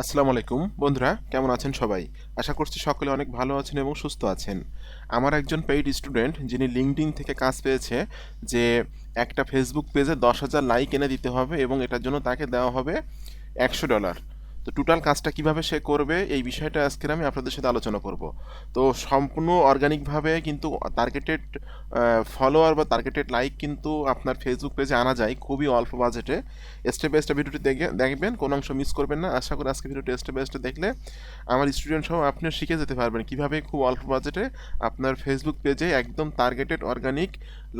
আসসালামু আলাইকুম। বন্ধুরা, কেমন আছেন সবাই? আশা করছি সকলে অনেক ভালো আছেন এবং সুস্থ আছেন। আমার একজন পেইড স্টুডেন্ট যিনি লিঙ্কডিন থেকে কাজ পেয়েছে যে একটা ফেসবুক পেজে দশ হাজার লাইক এনে দিতে হবে এবং এটার জন্য তাকে দেওয়া হবে একশো ডলার তো টোটাল কাজটা কীভাবে সে করবে এই বিষয়টা আজকে আমি আপনাদের সাথে আলোচনা করব। তো সম্পূর্ণ অর্গানিকভাবে কিন্তু টার্গেটেড ফলোয়ার বা টার্গেটেড লাইক কিন্তু আপনার ফেসবুক পেজে আনা যায় খুবই অল্প বাজেটে স্টেপ বাই স্টেপ ভিডিওটি দেখে, দেখবেন, কোনো অংশ মিস করবেন না। আশা করি আজকে ভিডিওটি স্টেপ বাই স্টেপ দেখলে আমার স্টুডেন্ট সহ আপনিও শিখে যেতে পারবেন। কীভাবে খুব অল্প বাজেটে আপনার ফেসবুক পেজে একদম টার্গেটেড অর্গানিক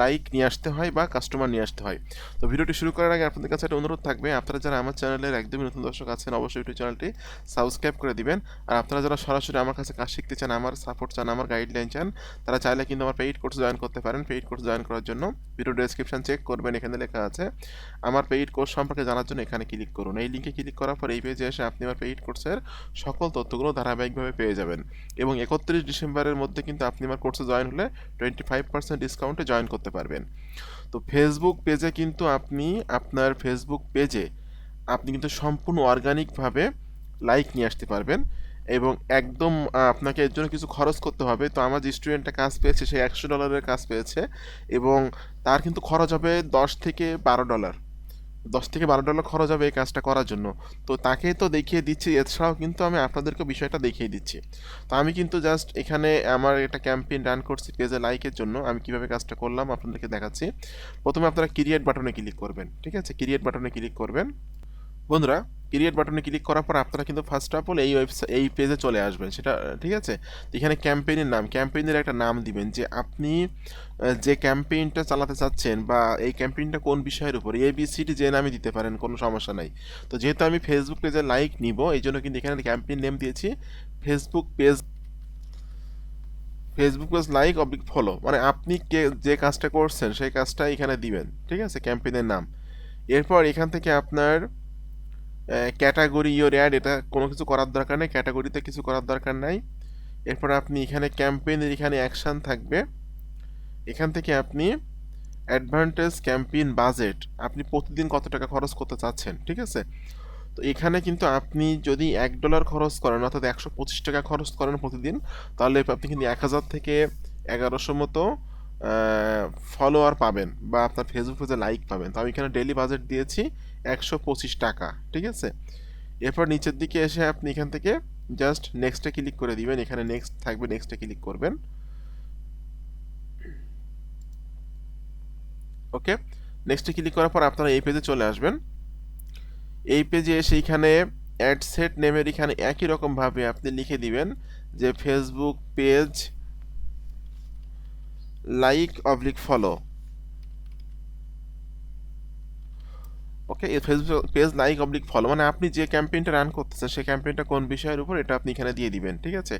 লাইক নিয়ে আসতে হয় বা কাস্টমার নিয়ে আসতে হয়। তো ভিডিওটি শুরু করার আগে আপনাদের কাছে একটা অনুরোধ থাকবে, আপনারা যারা আমার চ্যানেলের একদমই নতুন দর্শক আছেন, অবশ্যই ইউটিউব চ্যানেলটি সাবস্ক্রাইব করে দিবেন। আর আপনারা যারা সরাসরি আমার কাছে কাজ শিখতে চান, আমার সাপোর্ট চান, আমার গাইডলাইন চান, তারা চাইলে কিন্তু আমার পেইড কোর্স জয়েন করতে পারেন। পেইড কোর্স জয়েন করার জন্য ভিডিও ডেসক্রিপশন চেক করবেন, এখানে লেখা আছে। আমার পেইড কোর্স সম্পর্কে জানার জন্য এখানে ক্লিক করুন। এই লিঙ্কে ক্লিক করার পর এই পেজে এসে আপনি আমার পেইড কোর্সের সকল তথ্যগুলো ধারাবাহিকভাবে পেয়ে যাবেন। এবং একত্রিশ ডিসেম্বরের মধ্যে কিন্তু আপনি আমার কোর্সে জয়েন হলে টোয়েন্টি ফাইভ পার্সেন্ট ডিসকাউন্টে জয়েন করতে পারবেন। তো ফেসবুক পেজে কিন্তু আপনি আপনার ফেসবুক পেজে আপনি কিন্তু সম্পূর্ণ অর্গানিকভাবে লাইক নিয়ে আসতে পারবেন এবং একদম আপনাকে এর জন্য কিছু খরচ করতে হবে। তো আমার যে স্টুডেন্টটা কাজ পেয়েছে, সে একশো ডলারের কাজ পেয়েছে এবং তার কিন্তু খরচ হবে দশ থেকে বারো ডলার দশ থেকে বারো ডলার খরচ হবে এই কাজটা করার জন্য। তো তাকে তো দেখিয়ে দিচ্ছি, এছাড়াও কিন্তু আমি আপনাদেরকে বিষয়টা দেখিয়ে দিচ্ছি। তো আমি কিন্তু জাস্ট এখানে আমার একটা ক্যাম্পেইন রান করছি পেজে লাইকের জন্য। আমি কীভাবে কাজটা করলাম আপনাদেরকে দেখাচ্ছি। প্রথমে আপনারা ক্রিয়েট বাটনে ক্লিক করবেন, ঠিক আছে? ক্রিয়েট বাটনে ক্লিক করবেন। বন্ধুরা ক্রিয়েট বাটনে ক্লিক করার পর আপনারা কিন্তু ফার্স্ট অফ অল এই ওয়েবসাইট এই পেজে চলে আসবেন। সেটা, ঠিক আছে? এখানে ক্যাম্পেইনের নাম ক্যাম্পেইনের একটা নাম দিবেন যে আপনি যে ক্যাম্পেইনটা চালাতে চাচ্ছেন বা এই ক্যাম্পেইনটা কোন বিষয়ের উপর এবিসিডি যে নামে দিতে পারেন, কোনো সমস্যা নাই। তো যেহেতু আমি ফেসবুক পেজে লাইক নিব, এই জন্য কিন্তু এখানে ক্যাম্পেইন নেম দিয়েছি Facebook page Facebook page like oblique follow মানে আপনি কে, যে কাজটা করছেন, সেই কাজটা এখানে দিবেন, ঠিক আছে? ক্যাম্পেইনের নাম। এরপর এখান থেকে আপনার ক্যাটাগরি ইয়োর অ্যাড এটা কোনো কিছু করার দরকার নেই ক্যাটাগরিতে কিছু করার দরকার নাই। এরপর আপনি এখানে ক্যাম্পেইনের এখানে অ্যাকশান থাকবে। এখান থেকে আপনি অ্যাডভান্টেজ ক্যাম্পেইন বাজেট আপনি প্রতিদিন কত টাকা খরচ করতে চাচ্ছেন, ঠিক আছে? তো এখানে কিন্তু আপনি যদি এক ডলার খরচ করেন, অর্থাৎ একশো পঁচিশ টাকা খরচ করেন প্রতিদিন, তাহলে আপনি কিন্তু এক হাজার থেকে এগারোশো মতো ফলোয়ার পাবেন বা আপনার ফেসবুক পেজে লাইক পাবেন। তো আমি এখানে ডেলি বাজেট দিয়েছি একশো পঁচিশ টাকা, ঠিক আছে? এরপর নিচের দিকে এসে আপনি এখান থেকে জাস্ট নেক্সটে ক্লিক করে দিবেন। এখানে নেক্সট থাকবে নেক্সটে ক্লিক করবেন। ওকে নেক্সটে ক্লিক করার পর আপনারা এই পেজে চলে আসবেন। এই পেজে এসে এখানে অ্যাডসেট নেমের এখানে একই রকমভাবে আপনি লিখে দিবেন যে Facebook page like oblique follow. Okay Facebook page like oblique follow মানে আপনি যে ক্যাম্পেইনটা রান করতেছেন, সেই ক্যাম্পেইনটা কোন বিষয়ের উপর, এটা আপনি এখানে দিয়ে দিবেন, ঠিক আছে?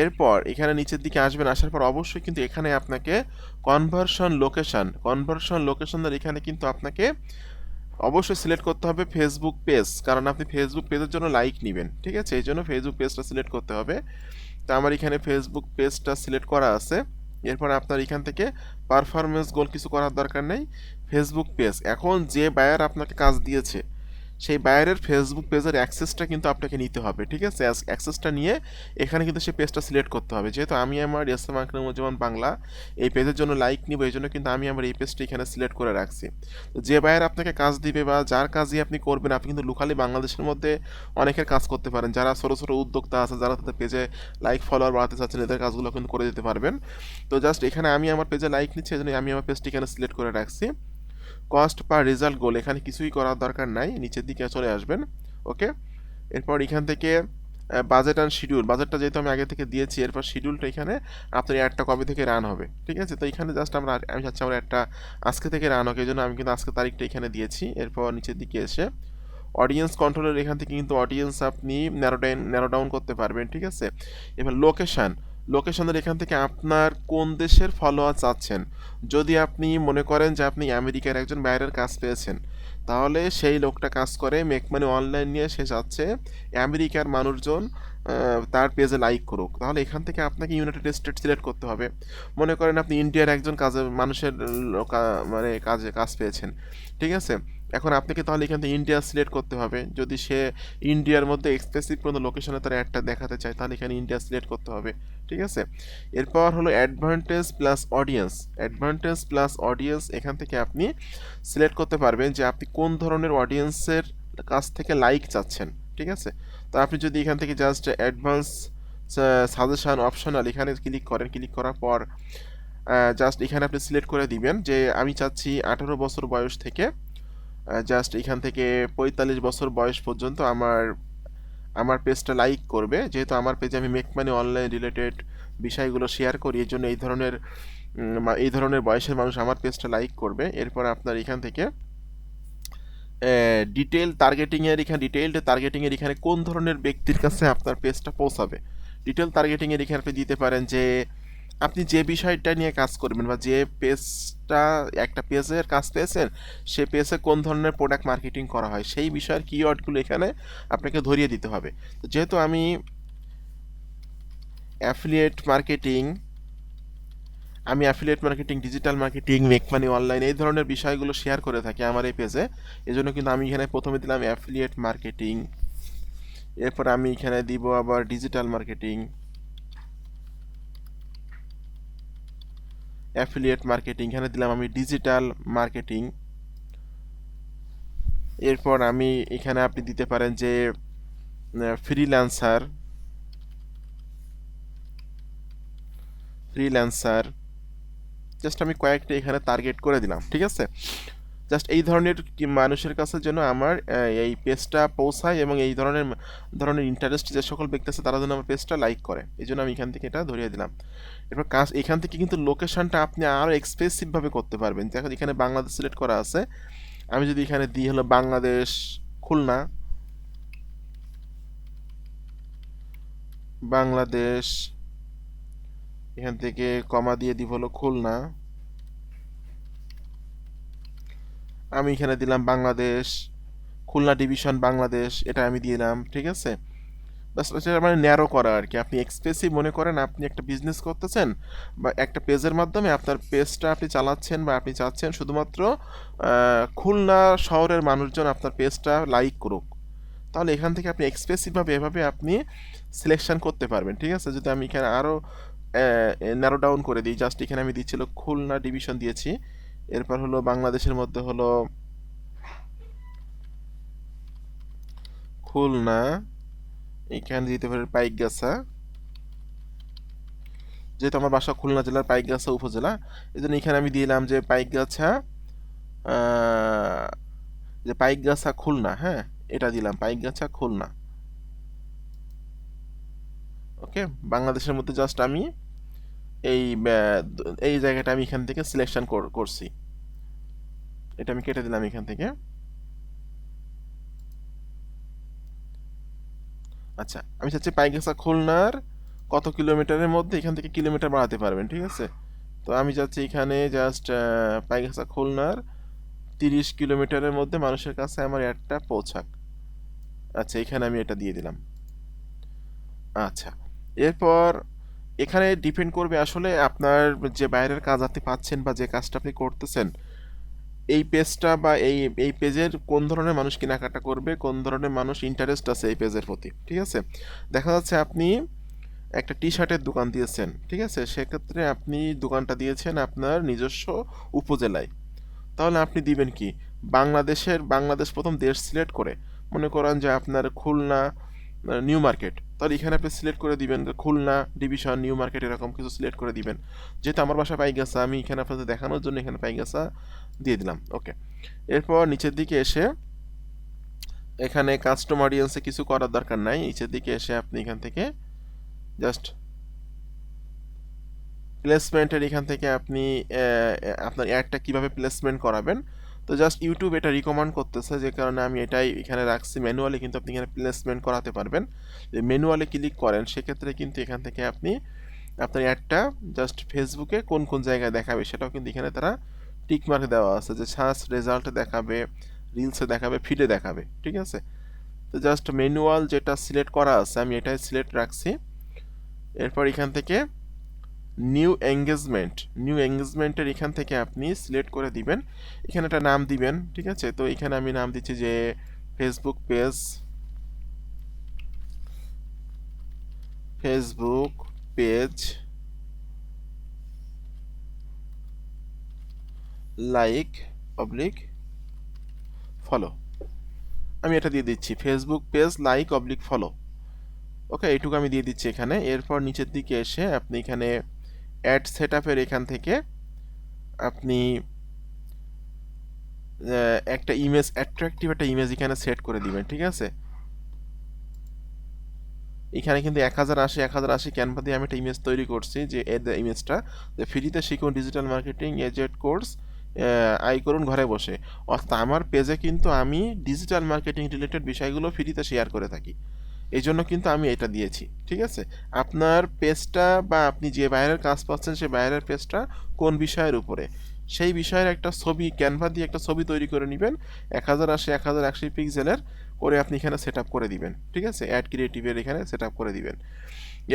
এরপর এখানে নিচের দিকে আসবেন, আসার পর অবশ্যই কিন্তু এখানে আপনাকে কনভার্সন লোকেশন কনভার্সন লোকেশনের এখানে কিন্তু আপনাকে অবশ্যই সিলেক্ট করতে হবে ফেসবুক পেজ কারণ আপনি ফেসবুক পেজের জন্য লাইক নেবেন, ঠিক আছে? এই জন্য ফেসবুক পেজটা সিলেক্ট করতে হবে। তো আমার এখানে ফেসবুক পেজটা সিলেক্ট করা আছে। এরপর আপনার এখান থেকে পারফরমেন্স গোল কিছু করার দরকার নেই। ফেসবুক পেজ এখন যে বায়ার আপনাকে কাজ দিয়েছে সেই বাইরের ফেসবুক পেজের অ্যাক্সেসটা কিন্তু আপনাকে নিতে হবে, ঠিক আছে? অ্যাক্সেসটা নিয়ে এখানে কিন্তু সেই পেজটা সিলেক্ট করতে হবে। যেহেতু আমি আমার ইসলাম আকরমুজ্জামান বাংলা এই পেজের জন্য লাইক নিব, এই জন্য কিন্তু আমি আমার এই পেজটা এখানে সিলেক্ট করে রাখছি। তো যে বায়ার আপনাকে কাজ দিবে বা যার কাজই আপনি করবেন, আপনি কিন্তু লোকালি বাংলাদেশের মধ্যে অনেকের কাজ করতে পারেন। যারা ছোটো ছোটো উদ্যোক্তা আছে, যারা তাদের পেজে লাইক ফলোয়ার বাড়াতে চাচ্ছেন, এদের কাজগুলো কিন্তু করে দিতে পারবেন। তো জাস্ট এখানে আমি আমার পেজে লাইক নিচ্ছি, এই জন্য আমি আমার পেজটি এখানে সিলেক্ট করে রাখছি। কস্ট পার রেজাল্ট গোল এখানে কিছুই করার দরকার নাই, নিচের দিকে চলে আসবেন ওকে এরপর এখান থেকে বাজেট অ্যান্ড শিডিউল বাজেটটা যেহেতু আমি আগে থেকে দিয়েছি, এরপর শিডিউলটা এখানে আপনার অ্যাডটা কবে থেকে রান হবে, ঠিক আছে? তো এখানে জাস্ট আমরা, আমি চাচ্ছি আমার একটা আজকে থেকে রান হোক এই জন্য আমি কিন্তু আজকে তারিখটা এখানে দিয়েছি, এরপর নিচের দিকে এসে অডিয়েন্স কন্ট্রোলের এখান থেকে কিন্তু অডিয়েন্স আপনি ন্যারো ডাউন ন্যারো ডাউন করতে পারবেন, ঠিক আছে? এবার লোকেশান লোকেশনের এখান থেকে আপনার কোন দেশের ফলোয়ার চাচ্ছেন? যদি আপনি মনে করেন যে আপনি আমেরিকার একজন বাইরের কাজ পেয়েছেন, তাহলে সেই লোকটা কাজ করে মেক মানি অনলাইন নিয়ে সে চাচ্ছে আমেরিকার মানুষজন তার পেজে লাইক করুক। তাহলে এখান থেকে আপনাকে ইউনাইটেড স্টেট সিলেক্ট করতে হবে। মনে করেন আপনি ইন্ডিয়ার একজন কাজে মানুষের মানে কাজে, কাজ পেয়েছেন। ঠিক আছে? এখন আপনাকে তাহলে এখান থেকে ইন্ডিয়া সিলেক্ট করতে হবে। যদি সে ইন্ডিয়ার মধ্যে এক্সপ্রেসিভ কোনো লোকেশনে তার অ্যাডটা দেখাতে চায়, তাহলে এখানে ইন্ডিয়া সিলেক্ট করতে হবে। ঠিক আছে? এরপর হলো advantage plus audience advantage plus audience এখান থেকে আপনি সিলেক্ট করতে পারবেন যে আপনি কোন ধরনের অডিয়েন্সের কাছ থেকে লাইক চাচ্ছেন। ঠিক আছে? তো আপনি যদি এখান থেকে জাস্ট অ্যাডভান্স সাজেশান অপশনাল এখানে ক্লিক করেন ক্লিক করার পর জাস্ট এখানে আপনি সিলেক্ট করে দিবেন যে আমি চাচ্ছি আঠারো বছর বয়স থেকে জাস্ট এখান থেকে পঁয়তাল্লিশ বছর বয়স পর্যন্ত আমার আমার পেজটা লাইক করবে। যেহেতু আমার পেজে আমি মেক মানি অনলাইন রিলেটেড বিষয়গুলো শেয়ার করি, এই জন্য এই ধরনের এই ধরনের বয়সের মানুষ আমার পেজটা লাইক করবে। এরপর আপনার এখান থেকে ডিটেল টার্গেটিংয়ের এখানে ডিটেইলড টার্গেটিংয়ের এখানে কোন ধরনের ব্যক্তির কাছে আপনার পেজটা পৌঁছাবে? ডিটেল টার্গেটিংয়ের এখানে আপনি দিতে পারেন যে আপনি যে বিষয়টা নিয়ে কাজ করবেন বা যে পেজটা, একটা পেজের কাজ পেয়েছেন, সে পেজে কোন ধরনের প্রোডাক্ট মার্কেটিং করা হয়, সেই বিষয়ের কিওয়ার্ডগুলো এখানে আপনাকে ধরিয়ে দিতে হবে। তো যেহেতু আমি অ্যাফিলিয়েট মার্কেটিং আমি affiliate marketing digital marketing make money online এই ধরনের বিষয়গুলো শেয়ার করে থাকি আমার এই পেজে এই জন্য কিন্তু আমি এখানে প্রথমে দিলাম অ্যাফিলিয়েট মার্কেটিং এরপর আমি এখানে দিব আবার ডিজিটাল মার্কেটিং অ্যাফিলিয়েট মার্কেটিং এখানে দিলাম আমি ডিজিটাল মার্কেটিং এরপর আমি এখানে আপনি দিতে পারেন যে ফ্রিল্যান্সার ফ্রিল্যান্সার জাস্ট আমি কয়েকটা এখানে টার্গেট করে দিলাম, ঠিক আছে? জাস্ট এই ধরনের মানুষের কাছে যেন আমার এই পেজটা পৌঁছায় এবং এই ধরনের ধরনের ইন্টারেস্ট যে সকল ব্যক্তি আছে, তারা যেন আমার পেজটা লাইক করে। এই জন্য আমি এখান থেকে এটা ধরিয়ে দিলাম। এরপর কাজ, এখান থেকে কিন্তু লোকেশনটা আপনি আরও এক্সপ্রেসিভভাবে করতে পারবেন। দেখো এখানে বাংলাদেশ সিলেক্ট করা আছে। আমি যদি এখানে দিই হলো বাংলাদেশ খুলনা। বাংলাদেশ এখান থেকে কমা দিয়ে দিব হলো খুলনা। আমি এখানে দিলাম বাংলাদেশ, খুলনা ডিভিশন বাংলাদেশ, এটা আমি দিলাম, ঠিক আছে? মানে ন্যারো করা আর কি। আপনি এক্সপ্রেসিভ মনে করেন, আপনি একটা বিজনেস করতেছেন বা একটা পেজের মাধ্যমে আপনার পেজটা আপনি চালাচ্ছেন বা আপনি চাচ্ছেন শুধুমাত্র খুলনা শহরের মানুষজন আপনার পেজটা লাইক করুক। তাহলে এখান থেকে আপনি এক্সপ্রেসিভভাবে এভাবে আপনি সিলেকশন করতে পারবেন, ঠিক আছে? যদি আমি এখানে আরও ন্যারো ডাউন করে দিই জাস্ট এখানে আমি দিচ্ছিল খুলনা ডিভিশন দিয়েছি। এরপর হলো বাংলাদেশের মধ্যে হলো খুলনা, এখানে দিতে পারি পাইকগাছা। যেহেতু আমার বাসা খুলনা জেলার পাইকগাছা উপজেলা এই জন্য এখানে আমি দিলাম যে পাইকগাছা যে পাইকগাছা খুলনা হ্যাঁ এটা দিলাম পাইকগাছা খুলনা। ওকে, বাংলাদেশের মধ্যে জাস্ট আমি এই এই জায়গাটা আমি এখান থেকে সিলেকশন করছি। এটা আমি কেটে দিলাম এখান থেকে। আচ্ছা আমি চাচ্ছি পাইকগাছা খুলনার কত কিলোমিটারের মধ্যে এখান থেকে কিলোমিটার বাড়াতে পারবেন, ঠিক আছে? তো আমি চাচ্ছি এখানে জাস্ট পাইকগাছা খুলনার তিরিশ কিলোমিটারের মধ্যে মানুষের কাছে আমার অ্যাডটা পৌঁছাক। আচ্ছা এখানে আমি এটা দিয়ে দিলাম। আচ্ছা এরপর এখানে ডিপেন্ড করবে আসলে আপনার যে বাইরের কাজ আপনি পাচ্ছেন বা যে কাজটা আপনি করতেছেন এই পেজটা বা এই এই পেজের কোন ধরনের মানুষ কেনাকাটা করবে, কোন ধরনের মানুষ ইন্টারেস্ট আছে এই পেজের প্রতি, ঠিক আছে? দেখা যাচ্ছে আপনি একটা টি শার্টের দোকান দিয়েছেন, ঠিক আছে? সেক্ষেত্রে আপনি দোকানটা দিয়েছেন আপনার নিজস্ব উপজেলায়। তাহলে আপনি দিবেন কি? বাংলাদেশের, বাংলাদেশ প্রথম দেশ সিলেক্ট করে। মনে করেন যে আপনার খুলনা নিউ মার্কেট তাহলে এখানে আপনি সিলেক্ট করে দিবেন খুলনা ডিভিশন নিউ মার্কেট এরকম কিছু সিলেক্ট করে দিবেন। যেহেতু আমার বাসা পাইগাছা আমি এখানে আপনাদের দেখানোর জন্য এখানে পাই পাইগাছা দিয়ে দিলাম ওকে এরপর নিচের দিকে এসে এখানে কাস্টম অডিয়েন্সে কিছু করার দরকার নাই, নিচের দিকে এসে আপনি এখান থেকে জাস্ট প্লেসমেন্টের এখান থেকে আপনি আপনার অ্যাডটা কীভাবে প্লেসমেন্ট করাবেন। তো জাস্ট ইউটিউব এটা রিকমেন্ড করতেছে, যে কারণে আমি এটাই এখানে রাখছি। ম্যানুয়ালি কিন্তু আপনি এখানে প্লেসমেন্ট করাতে পারবেন। যদি ম্যানুয়ালি ক্লিক করেন, সেক্ষেত্রে কিন্তু এখান থেকে আপনি আপনার অ্যাডটা জাস্ট ফেসবুকে কোন কোন জায়গায় দেখাবে, সেটাও কিন্তু এখানে তারা টিক মার্ক দেওয়া আছে যে সার্চ রেজাল্ট দেখাবে রিলসে দেখাবে ফিডে দেখাবে, ঠিক আছে? তো জাস্ট ম্যানুয়াল যেটা সিলেক্ট করা আছে, আমি এটাই সিলেক্ট রাখছি। এরপর এখান থেকে নিউ এঙ্গেজমেন্ট নিউ এঙ্গেজমেন্টের এখান থেকে আপনি সিলেক্ট করে দিবেন। এখানে একটা নাম দিবেন, ঠিক আছে? তো এখানে আমি নাম দিচ্ছি যে Facebook page Facebook page like oblique follow আমি এটা দিয়ে দিচ্ছি Facebook page like oblique follow okay এইটুকু আমি দিয়ে দিচ্ছি এখানে। এরপর নিচের দিকে এসে আপনি এখানে অ্যাড সেট আপের এখান থেকে আপনি একটা ইমেজ অ্যাট্রাকটিভ একটা ইমেজ এখানে সেট করে দিবেন, ঠিক আছে? এখানে কিন্তু এক হাজার আশি, এক হাজার আশি ক্যানভা দিয়ে আমি একটা ইমেজ তৈরি করছি, যে এর ইমেজটা যে ফ্রিতে শিখুন digital marketing A Z course I করুন ঘরে বসে। অর্থাৎ আমার পেজে কিন্তু আমি ডিজিটাল মার্কেটিং রিলেটেড বিষয়গুলো ফ্রিতে শেয়ার করে থাকি। এই জন্য কিন্তু আমি এটা দিয়েছি, ঠিক আছে? আপনার পেজটা বা আপনি যে বাইরের কাজ পাচ্ছেন সেই বাইরের পেজটা কোন বিষয়ের উপরে? সেই বিষয়ের একটা ছবি ক্যানভা দিয়ে একটা ছবি তৈরি করে নেবেন। এক হাজার আশি এক হাজার একশো পিক্সেলের করে আপনি এখানে সেট করে দিবেন, ঠিক আছে? অ্যাড ক্রিয়েটিভের এখানে সেট করে দিবেন।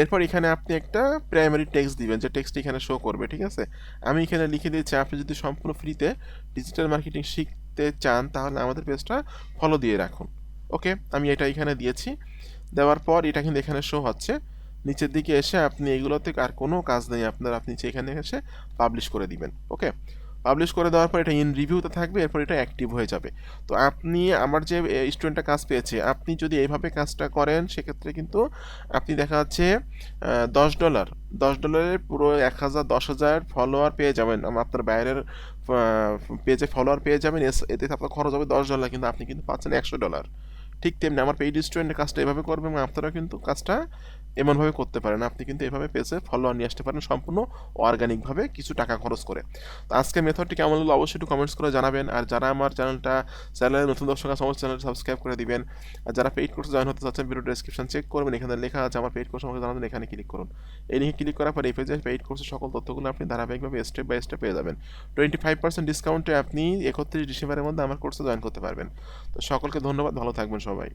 এরপর এখানে আপনি একটা প্রাইমারি টেক্সট দিবেন, যে টেক্সট এখানে শো করবে, ঠিক আছে? আমি এখানে লিখে দিয়েছি, আপনি যদি সম্পূর্ণ ফ্রিতে ডিজিটাল মার্কেটিং শিখতে চান, তাহলে আমাদের পেজটা ফলো দিয়ে রাখুন ওকে আমি এটা এখানে দিয়েছি, দেওয়ার পর এটা কিন্তু এখানে শো হচ্ছে। নিচের দিকে এসে আপনি এগুলোতে আর কোনো কাজ নেই, আপনার আপনি এখানে এসে পাবলিশ করে দিবেন ওকে পাবলিশ করে দেওয়ার পর এটা ইন রিভিউতে থাকবে, এরপর এটা অ্যাক্টিভ হয়ে যাবে। তো আপনি আমার যে স্টুডেন্টটা কাজ পেয়েছে, আপনি যদি এইভাবে কাজটা করেন, সেক্ষেত্রে কিন্তু আপনি দেখা যাচ্ছে দশ ডলার দশ ডলারের পুরো এক হাজার, দশ হাজার ফলোয়ার পেয়ে যাবেন। আপনার বাইরের পেজে ফলোয়ার পেয়ে যাবেন এতে আপনার খরচ হবে দশ ডলার কিন্তু আপনি কিন্তু পাচ্ছেন একশো ডলার ঠিক তেমনি আমার পেইড স্টুডেন্টের কাজটা এভাবে করবে এবং আপনারা কিন্তু কাজটা এমনভাবে করতে পারেন। আপনি কিন্তু এভাবে পেজে ফলোয়ার নিয়ে আসতে পারেন সম্পূর্ণ অর্গানিকভাবে কিছু টাকা খরচ করে। তো আজকে মেথডটি কেমন হলো অবশ্যই একটু কমেন্টস করে জানাবেন। আর যারা আমার চ্যানেলটা চ্যানেলে নতুন দর্শক আছে আমার চ্যানেল সাবস্ক্রাইব করে দিবেন। আর যারা পেইড কোর্সে জয়েন হতে চাচ্ছেন ভিডিও ডেসক্রিপশন চেক করবেন। এখানে লেখা আছে, আমার পেইড কোর্স আমাকে জানাবেন। এখানে ক্লিক করুন। এই লিঙ্কে ক্লিক করার পর এই পেজে পেইড কোর্সের সকল তথ্যগুলো আপনি ধারাবাহিকভাবে স্টেপ বাই স্টেপ পেয়ে যাবেন। টোয়েন্টি ফাইভ পার্সেন্ট ডিসকাউন্টে আপনি একত্রিশ ডিসেম্বরের মধ্যে আমার কোর্সে জয়েন করতে পারবেন। তো সকলকে ধন্যবাদ। ভালো থাকবেন সবাই।